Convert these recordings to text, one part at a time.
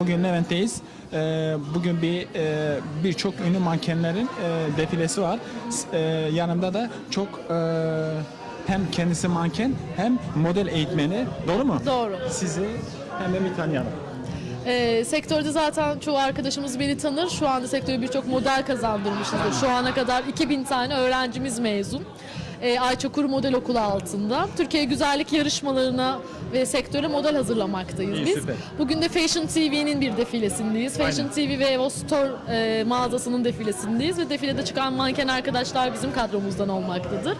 Bugün Levent'teyiz. Ee, Bugün bir e, birçok ünlü mankenlerin e, defilesi var. E, Yanımda da çok e, hem kendisi manken hem model eğitmeni. Doğru mu? Doğru. Sizi hemen bir tanıyalım. Ee, sektörde zaten çoğu arkadaşımız beni tanır. Şu anda sektöre birçok model kazandırmışızdır. Şu ana kadar 2000 tane öğrencimiz mezun. Ee, Ayçakur Model Okulu altında. Türkiye güzellik yarışmalarına ve sektöre model hazırlamaktayız İyi, biz. süper. Bugün de Fashion TV'nin bir defilesindeyiz. Fashion TV ve Evo Store e, mağazasının defilesindeyiz ve defilede çıkan manken arkadaşlar bizim kadromuzdan olmaktadır.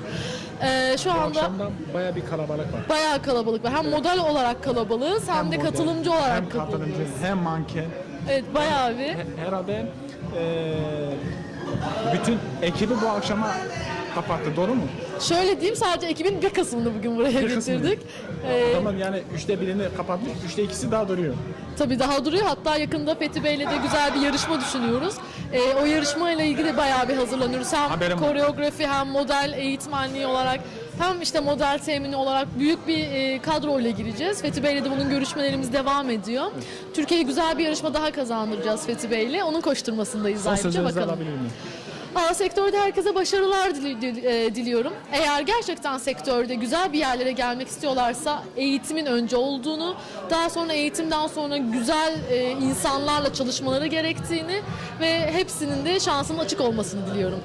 Ee, şu Bu anda akşamda baya bir kalabalık var. bayağı kalabalık var. Hem model olarak kalabalığız hem, de model, katılımcı olarak hem katılımcı hem manken. Evet bayağı bir. He- Herhalde e, bütün ekibi bu akşama kapattı. Doğru mu? Şöyle diyeyim sadece ekibin bir kısmını bugün buraya Bir kısmını. getirdik. Ee, Tamam yani üçte birini kapatmış, üçte ikisi daha duruyor. tabii daha duruyor. Hatta yakında Fethi Bey'le de güzel bir yarışma düşünüyoruz. Ee, o yarışmayla ilgili bayağı bir hazırlanıyoruz. Hem Haberim var. koreografi hem model eğitmenliği olarak hem işte model temini olarak büyük bir e, kadroyla gireceğiz. Fethi Bey'le de bunun görüşmelerimiz devam ediyor. Türkiye'ye güzel bir yarışma daha kazandıracağız Fethi Bey'le. Onun koşturmasındayız Son ayrıca sözlerinizi bakalım. alabilir miyim? Aa, sektörde herkese başarılar e, diliyorum. Eğer gerçekten sektörde güzel bir yerlere gelmek istiyorlarsa eğitimin önce olduğunu, daha sonra eğitimden sonra güzel e, insanlarla çalışmaları gerektiğini ve hepsinin de şansının açık olmasını diliyorum.